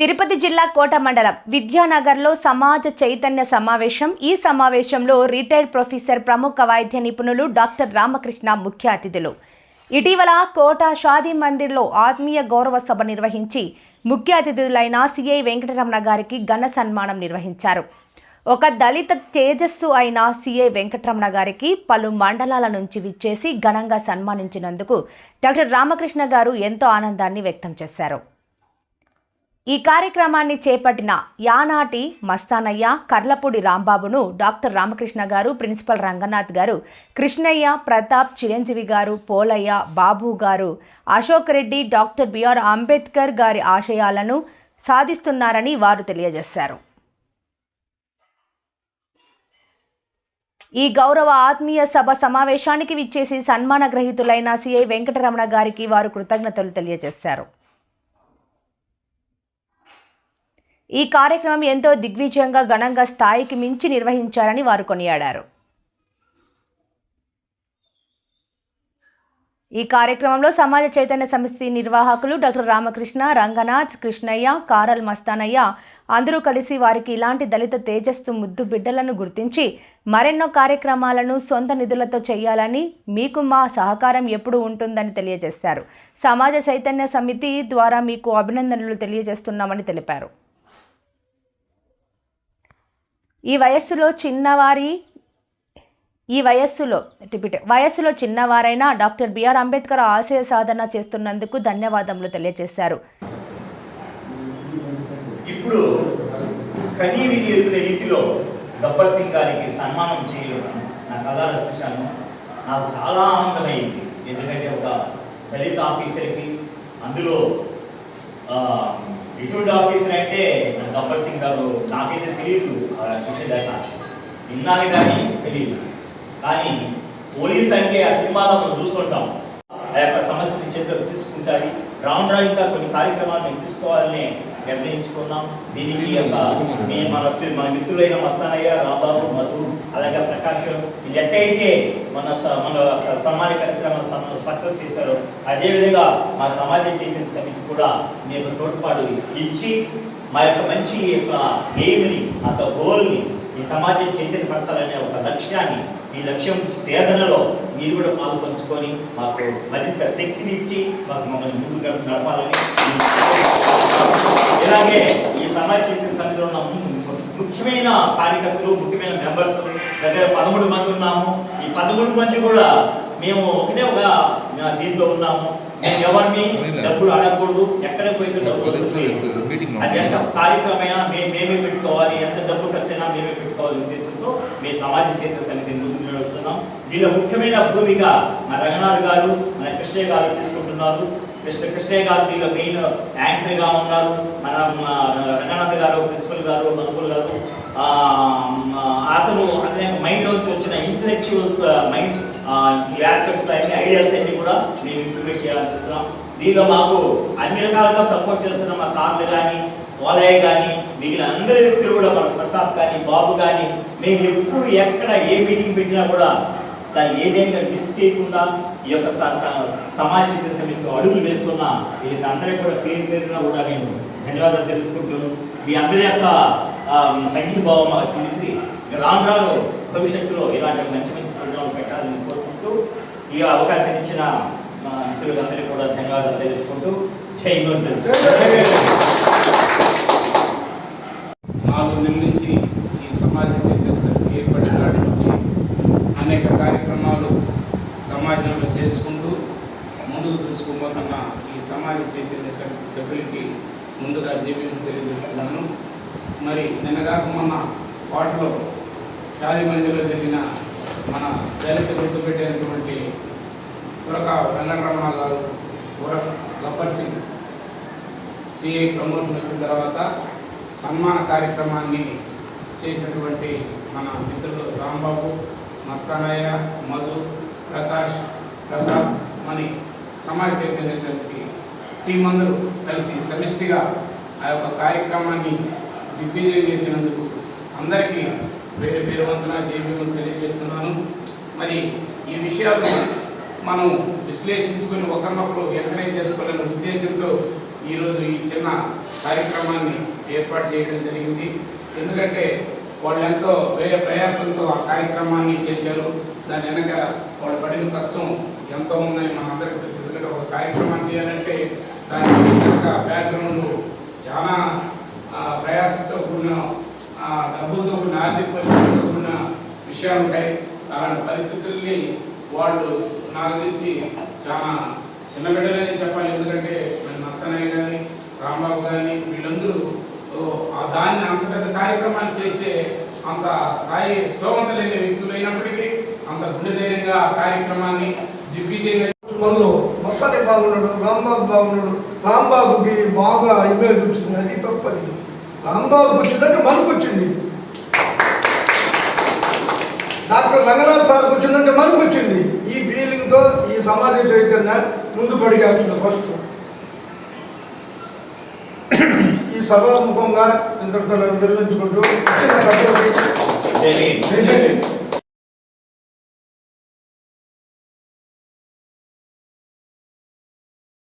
తిరుపతి జిల్లా కోట మండలం విద్యానగర్లో సమాజ చైతన్య సమావేశం. ఈ సమావేశంలో రిటైర్డ్ ప్రొఫెసర్ ప్రముఖ వైద్య నిపుణులు డాక్టర్ రామకృష్ణ ముఖ్య అతిథులు. ఇటీవల కోట షాదీ మందిర్లో ఆత్మీయ గౌరవ సభ నిర్వహించి ముఖ్య అతిథులైన సిఐ వెంకటరమణ గారికి ఘన సన్మానం నిర్వహించారు. ఒక దళిత తేజస్సు అయిన సిఐ వెంకటరమణ గారికి పలు మండలాల నుంచి విచ్చేసి ఘనంగా సన్మానించినందుకు డాక్టర్ రామకృష్ణ గారు ఎంతో ఆనందాన్ని వ్యక్తం చేశారు. ఈ కార్యక్రమాన్ని చేపట్టిన యానాటి మస్తానయ్య కర్లపూడి రాంబాబును డాక్టర్ రామకృష్ణ గారు ప్రిన్సిపల్ రంగనాథ్ గారు Krishnaiah Pratap Chiranjeevi garu Polayya Babu garu Ashok Reddy doctor B R Ambedkar గారి ఆశయాలను సాధిస్తున్నారని వారు తెలియజేశారు. ఈ గౌరవ ఆత్మీయ సభ సమావేశానికి విచ్చేసి సన్మాన గ్రహీతులైన సిఐ వెంకటరమణ గారికి వారు కృతజ్ఞతలు తెలియజేశారు. ఈ కార్యక్రమం ఎంతో దిగ్విజయంగా ఘనంగా స్థాయికి మించి నిర్వహించారని వారు కొనియాడారు. ఈ కార్యక్రమంలో సమాజ చైతన్య సమితి నిర్వాహకులు డాక్టర్ రామకృష్ణ రంగనాథ్ కృష్ణయ్య కారల్ మస్తానయ్య అందరూ కలిసి వారికి ఇలాంటి దళిత తేజస్సు ముద్దు బిడ్డలను గుర్తించి మరెన్నో కార్యక్రమాలను సొంత నిధులతో చేయాలని మీకు మా సహకారం ఎప్పుడు ఉంటుందని తెలియజేశారు. సమాజ చైతన్య సమితి ద్వారా మీకు అభినందనలు తెలియజేస్తున్నామని తెలిపారు. ఈ వయస్సులో చిన్నవారి ఈ వయస్సులో రిపీట్ వయస్సులో చిన్నవారైనా డాక్టర్ బిఆర్ అంబేద్కర్ ఆశయ సాధన చేస్తున్నందుకు ధన్యవాదములు తెలియజేశారు. ఇప్పుడు కనీవి చేరుకునే రీతిలో గబ్బర్ సింగ్ గారికి సన్మానం చేయడం నా కళాలు చూశాను. నాకు చాలా ఆనందమైంది. ఎందుకంటే ఒక దళిత ఆఫీసర్కి అందులో ఆ, ఎటువంటి ఆఫీసర్ అంటే నా గబ్బర్ సింగ్ గారు. నాకైతే తెలియదు చూసేదాకా. విన్నాను కానీ తెలియదు కానీ పోలీస్ అంటే ఆ సినిమాలో మనం చూస్తుంటాం. ఆ యొక్క సమస్యని చేతులు తీసుకుంటారు రాను రాను ఇంకా కొన్ని కార్యక్రమాలు మేము తీసుకోవాలని నిర్ణయించుకున్నాం. దీనికి యొక్క మన మన మిత్రులైన మస్తానయ్య రాబాబు మధు అలాగే ఇది ఎట్టయితే మన స- మన సమాజ కార్యక్రమం సక్సెస్ చేశారో అదేవిధంగా మా సమాజ చైతన్య సమితి కూడా మీకు తోడ్పాటు ఇచ్చి మా యొక్క మంచి యొక్క ఎయిమ్ని ఆ యొక్క గోల్ని ఈ సమాజం చైతన్యపరచాలనే ఒక లక్ష్యాన్ని ఈ లక్ష్యం సేధనలో మీరు కూడా పాలు పంచుకొని మాకు మరింత శక్తిని ఇచ్చి మాకు మమ్మల్ని ముందుకు నడపాలని ఇలాగే ఈ సమాజ చైతన్య సమితిలో ఉన్న ము- ముఖ్యమైన కార్యకర్తలు ముఖ్యమైన మెంబర్స్ దగ్గర పదమూడు మంది ఉన్నాము. ఈ పదమూడు మంది కూడా మేము ఒకటే ఒక దీంతో ఉన్నాము. మేము ఎవరిని డబ్బులు అడగకూడదు ఎక్కడ పోయి డబ్బులు అది ఎంత కార్యక్రమైనా మే- మేమే పెట్టుకోవాలి ఎంత డబ్బు ఖర్చైనా మేమే పెట్టుకోవాలి ఉద్దేశంతో మీ సమాజ చేత సమితిని ముందుకు నడుపుతున్నాం. దీనిలో ముఖ్యమైన భూమిక మన రంగనాథ్ గారు మన కృష్ణయ్య గారు తీసుకుంటున్నారు. కృష్ణ కృష్ణయ్య గారు దీనిలో మెయిన్ యాంకర్గా ఉన్నారు. మన రంగనాథ్ గారు ప్రిన్సిపల్ గారు మనుపుల్ గారు. అతను అతని మైండ్లోంచి వచ్చిన ఇంటలెక్చువల్స్ మైండ్ ఈ ఆస్పెక్ట్స్ అన్ని ఐడియాస్ అన్ని కూడా మేము ఇంప్లిమెంట్ చేయాలనుకుంటున్నాం దీనిలో మాకు అన్ని రకాలుగా సపోర్ట్ చేస్తున్న మా కార్లు కానీ ఓలయ్య కానీ మిగిలిన అందరి వ్యక్తులు కూడా మన ప్రతాప్ కానీ బాబు కానీ మేము ఎప్పుడు ఎక్కడ ఏ మీటింగ్ పెట్టినా కూడా దాన్ని ఏదైనా మిస్ చేయకుండా ఈ యొక్క స- సమాజ సమితితో అడుగులు వేస్తున్నా వీళ్ళందరికీ అందరికీ కూడా పేరు పేరున కూడా నేను ధన్యవాదాలు తెలుపుకుంటున్నాను మీ అందరి యొక్క ఆ, సంఘీభావం మాకు తెలిసి రాను రాను భవిష్యత్తులో ఇలాంటి మంచి మంచి ప్రోగ్రాంలు పెట్టాలని కోరుకుంటూ ఈ అవకాశం ఇచ్చిన మిత్రులందరికీ కూడా ధన్యవాదాలు తెలుపుకుంటూ జై నాలుగు నెలల నుంచి ఈ సమాజ చైతన్య సమితి ఏర్పడిన నాటి నుంచి అనేక కార్యక్రమాలు సమాజంలో చేసుకుంటూ ముందుకు తీసుకుపోతున్న ఈ సమాజ చైతన్య సమితి సభ్యులకి ముందుగా జీవితం తెలియజేస్తున్నాను. మరి నిన్నగాక మొన్న వాటిలో షాది మందిలో జరిగిన మన దళిత గుర్తుపెట్టినటువంటి తురక వెంకటరమణ గారు ఉరఫ్ గబ్బర్ సింగ్ సిఐ ప్రమోషన్ వచ్చిన తర్వాత సన్మాన కార్యక్రమాన్ని చేసినటువంటి మన మిత్రులు రాంబాబు మస్తానయ్య మధు ప్రకాష్ ప్రతాప్ మణి సమాజ చైతన్యటువంటి టీం అందరూ కలిసి సమిష్టిగా ఆ యొక్క కార్యక్రమాన్ని దిగ్విజయం చేసినందుకు అందరికీ పేరు పేరు వంతున జేబీలు తెలియజేస్తున్నాను. మరి ఈ విషయాలు మనం విశ్లేషించుకొని ఒకరినొకరు ఎంకరేజ్ చేసుకోవాలనే ఉద్దేశంతో ఈరోజు ఈ చిన్న కార్యక్రమాన్ని ఏర్పాటు చేయడం జరిగింది. ఎందుకంటే వాళ్ళు ఎంతో వ్యయ ప్రయాసంతో ఆ కార్యక్రమాన్ని చేశారు. దాని వెనక వాళ్ళు పడిన కష్టం ఎంతో ఉందని మనందరికీ అందరికీ తెలుసు ఎందుకంటే ఒక కార్యక్రమం చేయాలంటే దాని యొక్క బ్యాక్గ్రౌండ్ చాలా ప్రయాసంతో కూడిన డబ్బుతో కూడిన ఆర్థిక పరిస్థితులతో కూడిన విషయాలు ఉంటాయి అలాంటి పరిస్థితుల్ని వాళ్ళు నాకు తెలిసి చాలా చిన్న బిడ్డలని చెప్పాలి. ఎందుకంటే మన నస్తనయ్య కానీ రాంబాబు కానీ వీళ్ళందరూ ఓ, ఆ దాన్ని అంత పెద్ద కార్యక్రమాన్ని చేసే అంత స్థాయి స్తోమత లేని వ్యక్తులు అయినప్పటికీ అంత గుండె ధైర్యంగా ఆ కార్యక్రమాన్ని దిగ్విజయంగా మస్తానే బాగున్నాడు రాంబాబు బాగున్నాడు రాంబాబుకి బాగా ఇమేజ్ వచ్చింది. అది తప్పది. రాంబాబుకి వచ్చిందంటే మనకు వచ్చింది డాక్టర్ రంగనాథ్ సార్కి వచ్చిందంటే మనకు వచ్చింది ఈ ఫీలింగ్తో ఈ సమాజ చైతన్య ముందు పడిగేస్తుంది ఫస్ట్ ఈ సభాముఖంగా ఇంతటితో నిర్మించుకుంటూ